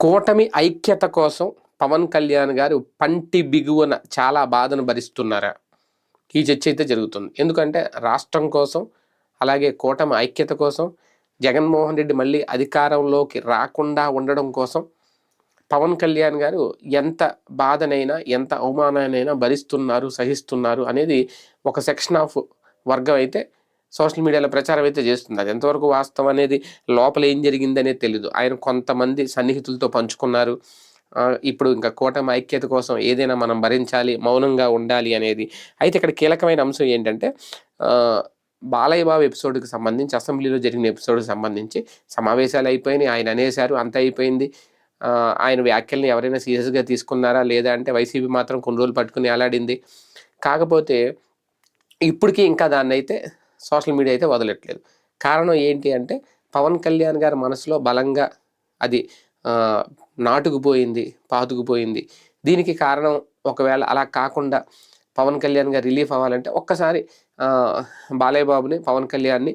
కూటమి ఐక్యత కోసం పవన్ కళ్యాణ్ గారు పంటి బిగువన చాలా బాధను భరిస్తున్నారా? ఈ చర్చ అయితే జరుగుతుంది. ఎందుకంటే రాష్ట్రం కోసం అలాగే కూటమి ఐక్యత కోసం జగన్మోహన్ రెడ్డి మళ్ళీ అధికారంలోకి రాకుండా ఉండడం కోసం పవన్ కళ్యాణ్ గారు ఎంత బాధనైనా ఎంత అవమానానైనా భరిస్తున్నారు సహిస్తున్నారు అనేది ఒక సెక్షన్ ఆఫ్ వర్గం అయితే సోషల్ మీడియాలో ప్రచారం అయితే చేస్తుంది. అది ఎంతవరకు వాస్తవం అనేది లోపల ఏం జరిగిందనేది తెలియదు ఆయన కొంతమంది సన్నిహితులతో పంచుకున్నారు. ఇప్పుడు ఇంకా కూటమి ఐక్యత కోసం ఏదైనా మనం భరించాలి మౌనంగా ఉండాలి అనేది. అయితే ఇక్కడ కీలకమైన అంశం ఏంటంటే బాలయ్య బాబు ఎపిసోడ్కి సంబంధించి అసెంబ్లీలో జరిగిన ఎపిసోడ్కి సంబంధించి సమావేశాలు అయిపోయినాయి. ఆయన అనేశారు అంత అయిపోయింది. ఆయన వ్యాఖ్యల్ని ఎవరైనా సీరియస్గా తీసుకున్నారా లేదా అంటే వైసీపీ మాత్రం కొన్ని రోజులు పట్టుకుని అలాడింది కాకపోతే ఇప్పటికీ ఇంకా దాన్ని అయితే సోషల్ మీడియా అయితే వదలట్లేదు. కారణం ఏంటి అంటే పవన్ కళ్యాణ్ గారి మనసులో బలంగా అది నాటుకుపోయింది పాతుకుపోయింది. దీనికి కారణం ఒకవేళ అలా కాకుండా పవన్ కళ్యాణ్ గారు రిలీఫ్ అవ్వాలంటే ఒక్కసారి బాలయ్య బాబుని పవన్ కళ్యాణ్ని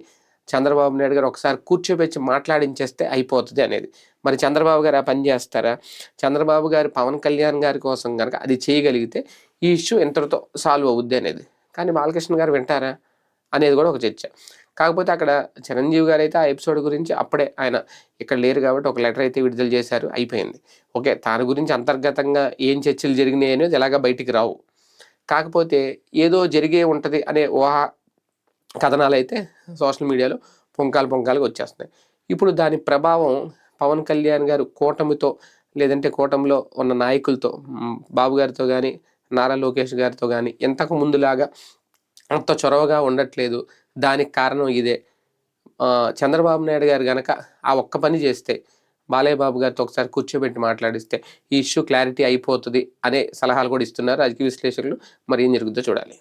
చంద్రబాబు నాయుడు గారు ఒకసారి కూర్చోబెచ్చి మాట్లాడించేస్తే అయిపోతుంది అనేది. మరి చంద్రబాబు గారు ఆ పని చేస్తారా? చంద్రబాబు గారు పవన్ కళ్యాణ్ గారి కోసం కనుక అది చేయగలిగితే ఈ ఇష్యూ ఇంతటితో సాల్వ్ అవుద్ది అనేది. కానీ బాలకృష్ణ గారు వింటారా? అనేది కూడా ఒక చర్చ. కాకపోతే అక్కడ చిరంజీవి గారు అయితే ఆ ఎపిసోడ్ గురించి అప్పుడే ఆయన ఇక్కడ లేరు కాబట్టి ఒక లెటర్ అయితే విడుదల చేశారు అయిపోయింది. ఓకే దాని గురించి అంతర్గతంగా ఏం చర్చలు జరిగినాయి అనేది ఎలాగ బయటికి రావు. కాకపోతే ఏదో జరిగే ఉంటుంది అనే ఊహ కథనాలు అయితే సోషల్ మీడియాలో పొంకాలు పొంకాలుగా వచ్చేస్తున్నాయి. ఇప్పుడు దాని ప్రభావం పవన్ కళ్యాణ్ గారు కూటమితో లేదంటే కూటమిలో ఉన్న నాయకులతో బాబు గారితో కానీ నారా లోకేష్ గారితో కానీ ఇంతకు ముందులాగా అంత చొరవగా ఉండట్లేదు. దానికి కారణం ఇదే. చంద్రబాబు నాయుడు గారు గనక ఆ ఒక్క పని చేస్తే బాలయ్య బాబు గారితో ఒకసారి కూర్చోబెట్టి మాట్లాడిస్తే ఈ ఇష్యూ క్లారిటీ అయిపోతుంది అనే సలహాలు కూడా ఇస్తున్నారు రాజకీయ విశ్లేషకులు. మరి ఏం జరుగుతుందో చూడాలి.